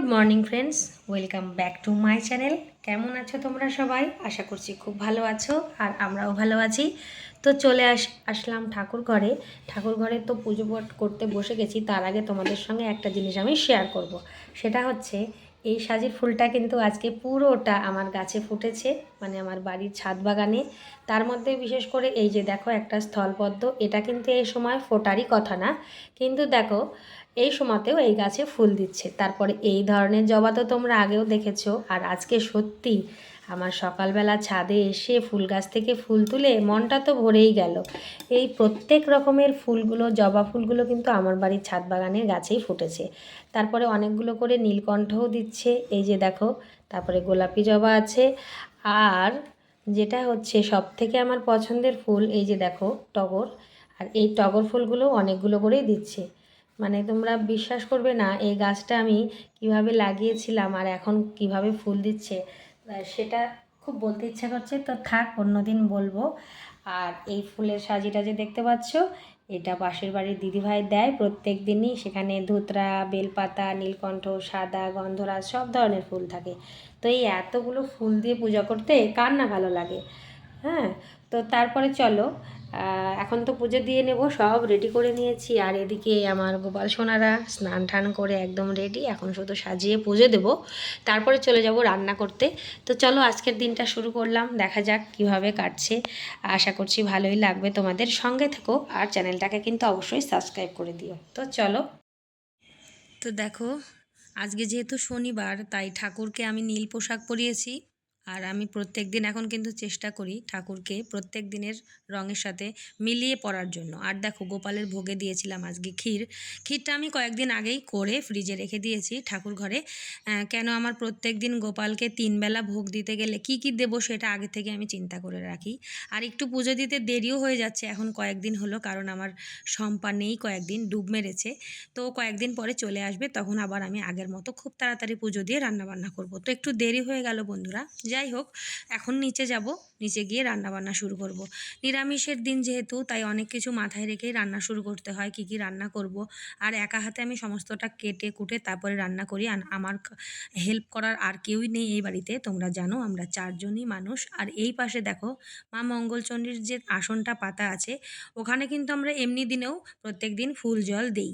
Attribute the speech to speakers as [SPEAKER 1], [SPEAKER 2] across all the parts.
[SPEAKER 1] Good morning friends, welcome back to my channel. কেমন আছো তোমরা সবাই? আশা করছি খুব ভালো আছো আর আমরাও ভালো আছি। তো চলে আস আসলাম ঠাকুর ঘরে। ঠাকুর ঘরে তো পুজো পাঠ করতে বসে গেছি, তার আগে তোমাদের সঙ্গে একটা জিনিস আমি শেয়ার করব। সেটা হচ্ছে, এই সাজির ফুলটা কিন্তু আজকে পুরোটা আমার গাছে ফুটেছে মানে আমার বাড়ির ছাদ বাগানে। তার মধ্যে বিশেষ করে এই যে দেখো একটা স্থলপদ্ম, এটা কিন্তু এই সময় ফোটারই কথা না। কিন্তু দেখো এই সময়তেও এই গাছে ফুল দিচ্ছে। তারপরে এই ধরনের জবা তো তোমরা আগেও দেখেছ। আর আজকে সত্যি আমার সকালবেলা ছাদে এসে ফুল গাছ থেকে ফুল তুলে মনটা তো ভরেই গেল। এই প্রত্যেক রকমের ফুলগুলো, জবা ফুলগুলো কিন্তু আমার বাড়ির ছাদ বাগানের গাছেই ফুটেছে। তারপরে অনেকগুলো করে নীলকণ্ঠও দিচ্ছে। এই যে দেখো, তারপরে গোলাপি জবা আছে। আর যেটা হচ্ছে সব থেকে আমার পছন্দের ফুল, এই যে দেখো, টগর। আর এই টগর ফুলগুলো অনেকগুলো করেই দিচ্ছে। মানে তোমরা বিশ্বাস করবে না, এই গাছটা আমি কীভাবে লাগিয়েছিলাম আর এখন কীভাবে ফুল দিচ্ছে। সেটা খুব বলতে ইচ্ছা করছে, তো থাক অন্যদিন বলব। আর এই ফুলের সাজিটা যে দেখতে পাচ্ছ, এটা পাশের বাড়ির দিদিভাই দেয়। প্রত্যেক দিনই সেখানে ধুতরা, বেলপাতা, নীলকণ্ঠ, সাদা, গন্ধরাজ সব ধরনের ফুল থাকে। তো এই এতগুলো ফুল দিয়ে পূজা করতে কার না ভালো লাগে? হ্যাঁ তো তারপরে চলো এখন তো পুজো দিয়ে নেব, সব রেডি করে নিয়েছি। আর এদিকে আমার গোপাল সোনারা স্নান টান করে একদম রেডি এখন শুধু সাজিয়ে পুজো দেব। তারপরে চলে যাব রান্না করতে। তো চলো, আজকের দিনটা শুরু করলাম। দেখা যাক কীভাবে কাটছে। আশা করছি ভালোই লাগবে তোমাদের সঙ্গে থেকো। আর চ্যানেলটাকে কিন্তু অবশ্যই সাবস্ক্রাইব করে দিও। তো চলো। তো দেখো, আজকে যেহেতু শনিবার, তাই ঠাকুরকে আমি নীল পোশাক পরিয়েছি। আর আমি প্রত্যেক দিন এখন কিন্তু চেষ্টা করি ঠাকুরকে প্রত্যেক দিনের রঙের সাথে মিলিয়ে পরার জন্য। আর দেখো গোপালের ভোগে দিয়েছিলাম আজকে ক্ষীর। ক্ষীরটা আমি কয়েকদিন আগেই করে ফ্রিজে রেখে দিয়েছি ঠাকুর ঘরে। কেন আমার প্রত্যেক দিন গোপালকে তিনবেলা ভোগ দিতে গেলে কি কি দেবো সেটা আগে থেকে আমি চিন্তা করে রাখি। আর একটু পুজো দিতে দেরিও হয়ে যাচ্ছে, এখন কয়েকদিন হলো কারণ আমার সম্পা নেই, কয়েকদিন ডুব মেরেছে। তো কয়েকদিন পরে চলে আসবে, তখন আবার আমি আগের মতো খুব তাড়াতাড়ি পুজো দিয়ে রান্না বান্না করব। তো একটু দেরি হয়ে গেল বন্ধুরা, যাই হোক, এখন নিচে যাব। নিচে গিয়ে রান্না বান্না শুরু করব। নিরামিষের দিন যেহেতু, তাই অনেক কিছু মাথায় রেখেই রান্না শুরু করতে হয়, কি কি রান্না করব। আর একা হাতে আমি সমস্তটা কেটে কুটে তারপরে রান্না করি। আর আমার হেল্প করার আর কেউই নেই এই বাড়িতে, তোমরা জানো, আমরা চারজনই মানুষ। আর এই পাশে দেখো, মা মঙ্গলচণ্ডীর যে আসনটা পাতা আছে, ওখানে কিন্তু আমরা এমনি দিনেও প্রত্যেক দিন ফুল জল দিই।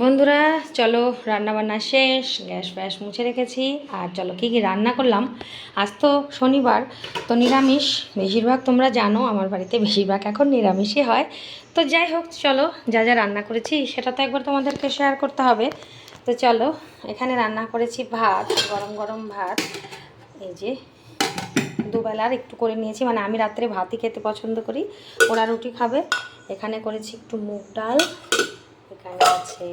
[SPEAKER 1] বন্ধুরা, চলো রান্না বান্না শেষ, গ্যাস ফ্যাস মুছে রেখেছি, আর চলো কী কী রান্না করলাম? আজ তো শনিবার, তো নিরামিষ, বেশিরভাগ তোমরা জানো, আমার বাড়িতে বেশিরভাগ এখন নিরামিষই হয়। তো যাই হোক, চলো যা যা রান্না করেছি, সেটা তো একবার তোমাদেরকে শেয়ার করতে হবে। তো চলো, এখানে রান্না করেছি ভাত, গরম গরম ভাত। এই যে, দুবেলার একটু করে নিয়েছি মানে আমি রাত্রে ভাতই খেতে পছন্দ করি, ওরা রুটি খাবে। এখানে করেছি একটু মুগ ডাল আছে।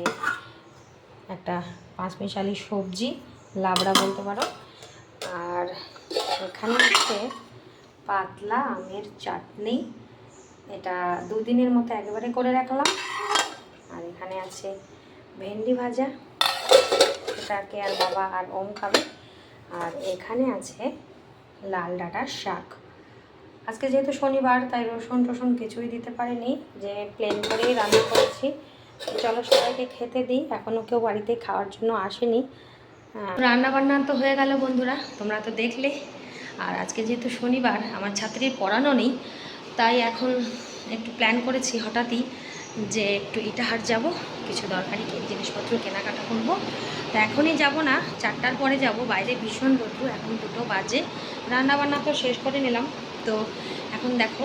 [SPEAKER 1] একটা পাঁচমিশালি সবজি, লাবড়া বলতে পারো। আর এখানে আছে পাতলা আমের চাটনি। এটা দুদিনের মতো একেবারে করে রাখলাম। আর এখানে আছে ভেন্ডি ভাজা। এটাকে আর বাবা আর ওম খাবে। আর এখানে আছে লাল ডাঁটার শাক। আজকে যেহেতু শনিবার, তাই রসুন টসুন কিছুই দিতে পারিনি। যে প্লেন করেই রান্না করেছি। চলো সবাইকে খেতে দিই। এখনও কেউ বাড়িতে খাওয়ার জন্য আসেনি। রান্না বান্না তো হয়ে গেল বন্ধুরা, তোমরা তো দেখলে। আর আজকে যেহেতু শনিবার, আমার ছাত্রীর পড়ানো নেই, তাই এখন একটু প্ল্যান করেছি হঠাৎই যে একটু ইটাহার যাব, কিছু দরকারি জিনিসপত্র কেনাকাটা করব। তো এখনই যাব না, চারটার পরে যাব। বাইরে ভীষণ রোদ্রু এখন দুটো বাজে। রান্নাবান্না তো শেষ করে নিলাম। তো এখন দেখো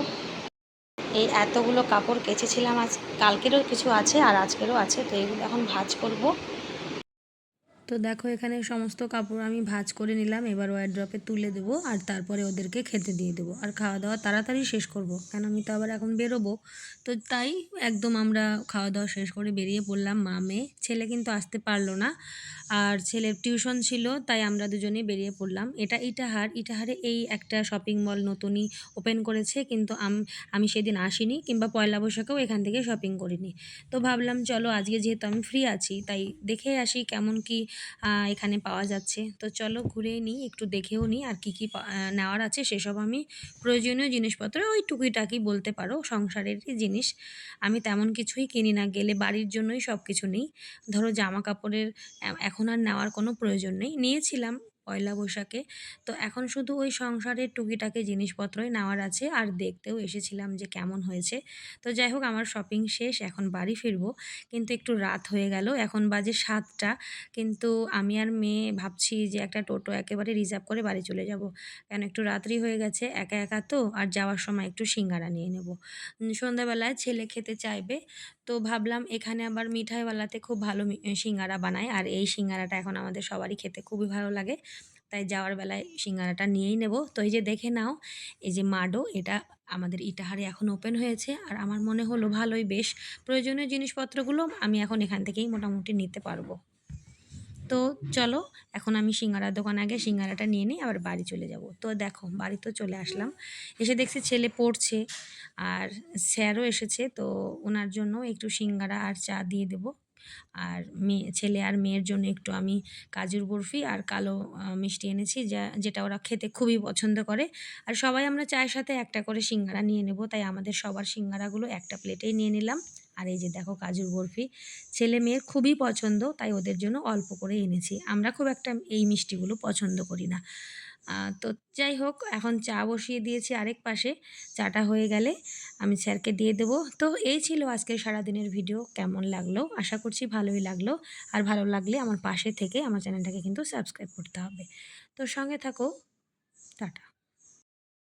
[SPEAKER 1] এই এতগুলো কাপড় কেচেছিলাম আজ, কালকেরও কিছু আছে আর আজকেরও আছে, তো এগুলো এখন ভাজ করব। তো দেখো এখানে সমস্ত কাপড় আমি ভাজ করে নিলাম, এবার ওয়ার ড্রপে তুলে দেবো আর তারপরে ওদেরকে খেতে দিয়ে দেবো। আর খাওয়া দাওয়া তাড়াতাড়ি শেষ করব, কেন আমি তো আবার এখন বেরোবো। তো তাই একদম আমরা খাওয়া দাওয়া শেষ করে বেরিয়ে পড়লাম মা মেয়ে ছেলে কিন্তু আসতে পারল না। আর ছেলের টিউশন ছিল, তাই আমরা দুজনেই বেরিয়ে পড়লাম। এটা ইটাহার, ইটাহারে এই একটা শপিং মল নতুনই ওপেন করেছে, কিন্তু আমি সেদিন আসিনি কিংবা পয়লা বৈশাখেও এখান থেকে শপিং করিনি। তো ভাবলাম, চলো আজকে যেহেতু আমি ফ্রি আছি, তাই দেখে আসি কেমন কি এখানে পাওয়া যাচ্ছে। তো চলো ঘুরে নিই, একটু দেখেও নিই আর কি কি নেওয়ার আছে, সেসব আমি প্রয়োজনীয় জিনিসপত্র ওই টুকিটাকি বলতে পারো সংসারেরই জিনিস। আমি তেমন কিছুই কিনি না, গেলে বাড়ির জন্যই সব কিছু নিই। ধরো জামা কাপড়ের এখন আর নেওয়ার কোনো প্রয়োজন নেই। নিয়েছিলাম পয়লা বৈশাখে। তো এখন শুধু ওই সংসারের টুকিটাকি জিনিসপত্রই নেওয়ার আছে। আর দেখতেও এসেছিলাম যে কেমন হয়েছে। তো যাই হোক, আমার শপিং শেষ, এখন বাড়ি ফিরবো। কিন্তু একটু রাত হয়ে গেল, এখন বাজে সাতটা। কিন্তু আমি আর মেয়ে ভাবছি যে একটা টোটো একেবারে রিজার্ভ করে বাড়ি চলে যাব। কেন একটু রাত্রি হয়ে গেছে, একা একা তো। আর যাওয়ার সময় একটু সিঙ্গারা নিয়ে নেব। সন্ধ্যাবেলায় ছেলে খেতে চাইবে। তো ভাবলাম এখানে আবার মিঠাইওয়ালাতে খুব ভালো সিঙ্গারা বানায় আর এই সিঙ্গারাটা এখন আমাদের সবারই খেতে খুবই ভালো লাগে। তাই যাওয়ার বেলায় সিঙ্গারাটা নিয়েই নেব। তো এই যে দেখে নাও, এই যে মাডো, এটা আমাদের ইটাহারে এখন ওপেন হয়েছে। আর আমার মনে হলো ভালোই, বেশ প্রয়োজনীয় জিনিসপত্রগুলো আমি এখন এখান থেকেই মোটামুটি নিতে পারব। তো চলো, এখন আমি সিঙ্গারার দোকান আগে, সিঙ্গারাটা নিয়ে নিই, আবার বাড়ি চলে যাব। তো দেখো বাড়ি তো চলে আসলাম। এসে দেখছি ছেলে পড়ছে, আর স্যারও এসেছে, তো ওনার জন্য একটু সিঙ্গারা আর চা দিয়ে দেবো। আর মেয়ে ছেলে আর মেয়ের জন্য একটু আমি কাজুর বরফি আর কালো মিষ্টি এনেছি, যা, যেটা ওরা খেতে খুবই পছন্দ করে। আর সবাই আমরা চায়ের সাথে একটা করে সিঙ্গারা নিয়ে নেব, তাই আমাদের সবার সিঙ্গারাগুলো একটা প্লেটেই নিয়ে নিলাম। আর এই যে দেখো কাজুর বরফি, ছেলে মেয়ের খুবই পছন্দ, তাই ওদের জন্য অল্প করে এনেছি। আমরা খুব একটা এই মিষ্টিগুলো পছন্দ করি না। তো যাই হোক, এখন চা বসিয়ে দিয়েছি আরেক পাশে, চাটা হয়ে গেলে আমি স্যারকে দিয়ে দেবো। তো এই ছিল আজকের সারাদিনের ভিডিও, কেমন লাগল? আশা করছি ভালোই লাগল। আর ভালো লাগলে আমার পাশে থেকে আমার চ্যানেলটাকে কিন্তু সাবস্ক্রাইব করতে হবে। তো সঙ্গে থাকো, টাটা।